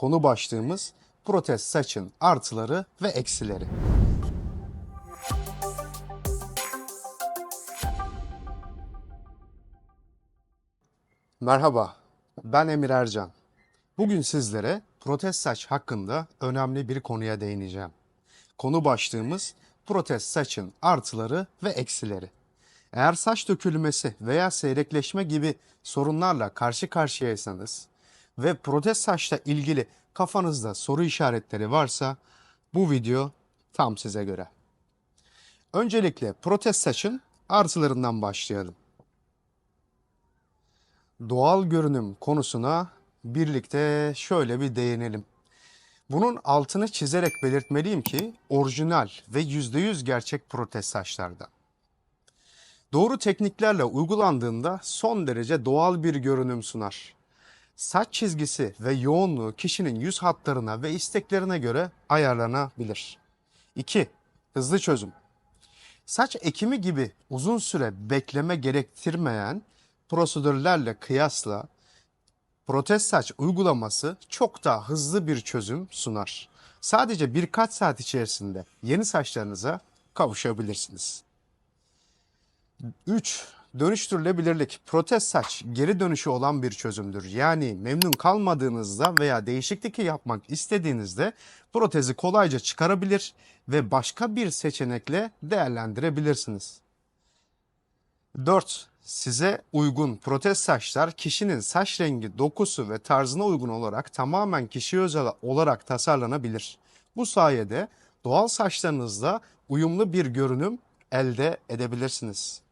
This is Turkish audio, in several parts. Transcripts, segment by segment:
Konu başlığımız protez saçın artıları ve eksileri. Merhaba, ben Emir Ercan. Bugün sizlere protez saç hakkında önemli bir konuya değineceğim. Konu başlığımız protez saçın artıları ve eksileri. Eğer saç dökülmesi veya seyrekleşme gibi sorunlarla karşı karşıyaysanız ve protez saçla ilgili kafanızda soru işaretleri varsa bu video tam size göre. Öncelikle protez saçın artılarından başlayalım. Doğal görünüm konusuna birlikte şöyle bir değinelim. Bunun altını çizerek belirtmeliyim ki orijinal ve %100 gerçek protez saçlarda. Doğru tekniklerle uygulandığında son derece doğal bir görünüm sunar. Saç çizgisi ve yoğunluğu kişinin yüz hatlarına ve isteklerine göre ayarlanabilir. 2. Hızlı çözüm. Saç ekimi gibi uzun süre bekleme gerektirmeyen prosedürlerle kıyasla protez saç uygulaması çok daha hızlı bir çözüm sunar. Sadece birkaç saat içerisinde yeni saçlarınıza kavuşabilirsiniz. 3. Dönüştürülebilirlik. Protez saç geri dönüşü olan bir çözümdür. Yani memnun kalmadığınızda veya değişiklik yapmak istediğinizde protezi kolayca çıkarabilir ve başka bir seçenekle değerlendirebilirsiniz. 4. Size uygun protez saçlar kişinin saç rengi, dokusu ve tarzına uygun olarak tamamen kişiye özel olarak tasarlanabilir. Bu sayede doğal saçlarınızda uyumlu bir görünüm elde edebilirsiniz.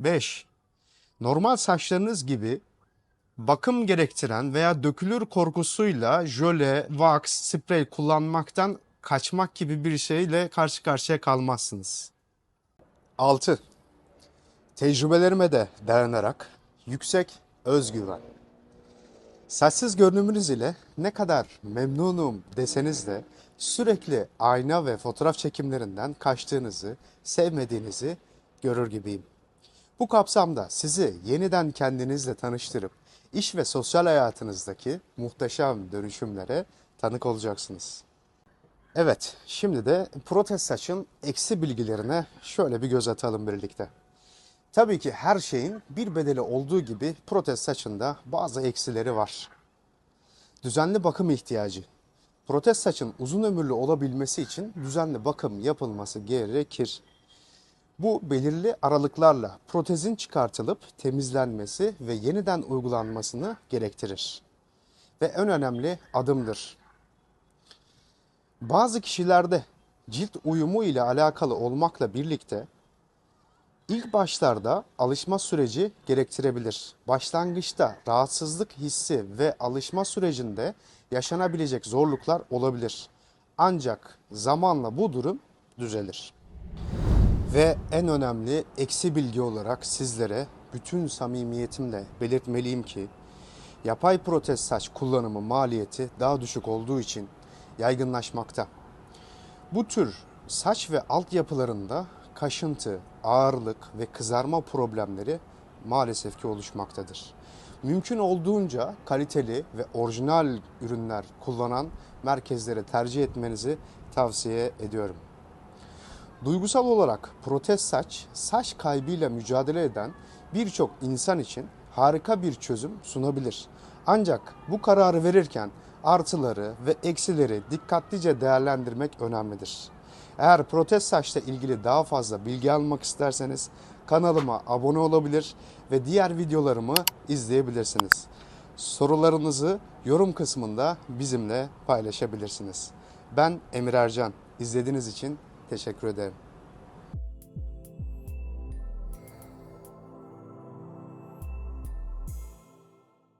5. Normal saçlarınız gibi bakım gerektiren veya dökülür korkusuyla jöle, wax, sprey kullanmaktan kaçmak gibi bir şeyle karşı karşıya kalmazsınız. 6. Tecrübelerime de dayanarak yüksek özgüven. Saçsız görünümünüz ile ne kadar memnunum deseniz de sürekli ayna ve fotoğraf çekimlerinden kaçtığınızı, sevmediğinizi görür gibiyim. Bu kapsamda sizi yeniden kendinizle tanıştırıp iş ve sosyal hayatınızdaki muhteşem dönüşümlere tanık olacaksınız. Evet, şimdi de protez saçın eksi bilgilerine şöyle bir göz atalım birlikte. Tabii ki her şeyin bir bedeli olduğu gibi protez saçında bazı eksileri var. Düzenli bakım ihtiyacı. Protez saçın uzun ömürlü olabilmesi için düzenli bakım yapılması gerekir. Bu belirli aralıklarla protezin çıkartılıp temizlenmesi ve yeniden uygulanmasını gerektirir. Ve en önemli adımdır. Bazı kişilerde cilt uyumu ile alakalı olmakla birlikte İlk başlarda alışma süreci gerektirebilir. Başlangıçta rahatsızlık hissi ve alışma sürecinde yaşanabilecek zorluklar olabilir. Ancak zamanla bu durum düzelir. Ve en önemli eksi bilgi olarak sizlere bütün samimiyetimle belirtmeliyim ki yapay protez saç kullanımı maliyeti daha düşük olduğu için yaygınlaşmakta. Bu tür saç ve altyapılarında kaşıntı, ağırlık ve kızarma problemleri maalesef ki oluşmaktadır. Mümkün olduğunca kaliteli ve orijinal ürünler kullanan merkezlere tercih etmenizi tavsiye ediyorum. Duygusal olarak protez saç, saç kaybıyla mücadele eden birçok insan için harika bir çözüm sunabilir. Ancak bu kararı verirken artıları ve eksileri dikkatlice değerlendirmek önemlidir. Eğer protez saçla ilgili daha fazla bilgi almak isterseniz kanalıma abone olabilir ve diğer videolarımı izleyebilirsiniz. Sorularınızı yorum kısmında bizimle paylaşabilirsiniz. Ben Emir Ercan. İzlediğiniz için teşekkür ederim.